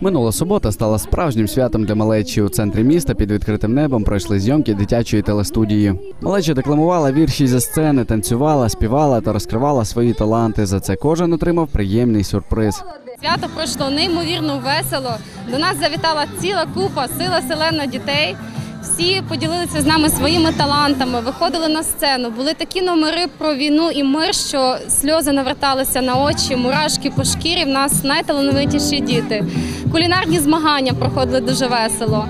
Минула субота стала справжнім святом для малечі. У центрі міста під відкритим небом пройшли зйомки дитячої телестудії. Малеча декламувала вірші зі сцени, танцювала, співала та розкривала свої таланти. За це кожен отримав приємний сюрприз. Свято пройшло неймовірно весело. До нас завітала ціла купа, сила селена дітей. Всі поділилися з нами своїми талантами, виходили на сцену. Були такі номери про війну і мир, що сльози наверталися на очі, мурашки по шкірі. В нас найталановитіші діти. Кулінарні змагання проходили дуже весело.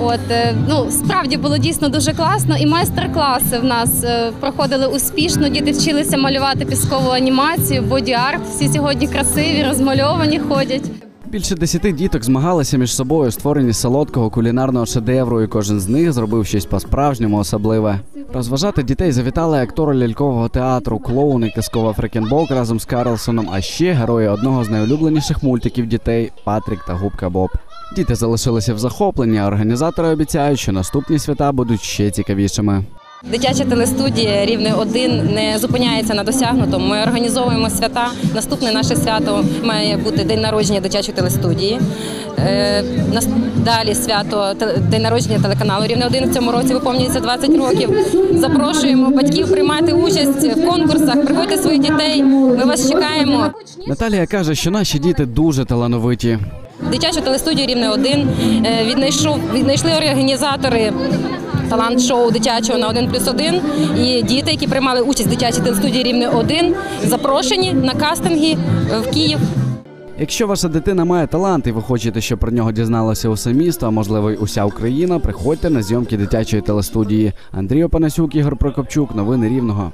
От е, ну справді було дійсно дуже класно. І майстер-класи в нас е, проходили успішно. Діти вчилися малювати піскову анімацію, боді-арт. Всі сьогодні красиві, розмальовані ходять. Більше десяти діток змагалися між собою у створенні солодкого кулінарного шедевру, і кожен з них зробив щось по-справжньому особливе. Розважати дітей завітали актори лялькового театру, клоун і казкова Фрекенбок разом з Карлсоном, а ще герої одного з найулюбленіших мультиків дітей Патрік та Губка Боб. Діти залишилися в захопленні, а організатори обіцяють, що наступні свята будуть ще цікавішими. Дитяча телестудія рівне 1 не зупиняється на досягнутому. Ми організовуємо свята. Наступне наше свято має бути день народження дитячої телестудії. Е, Далі свято день народження телеканалу рівне 1 в цьому році виповнюється 20 років. Запрошуємо батьків приймати участь в конкурсах. Приходьте своїх дітей. Ми вас чекаємо. Наталія каже, що наші діти дуже талановиті. Дитячу телестудію рівне 1 віднайшов віднайшли організатори. Талант шоу дитячого на 1 плюс 1 і діти, які приймали участь в дитячій телестудії рівне 1 запрошені на кастинги в Київ. Якщо ваша дитина має талант і ви хочете, щоб про нього дізналося усе місто, а можливо й уся Україна, приходьте на зйомки дитячої телестудії. Андрій Опанасюк, Ігор Прокопчук, новини Рівного.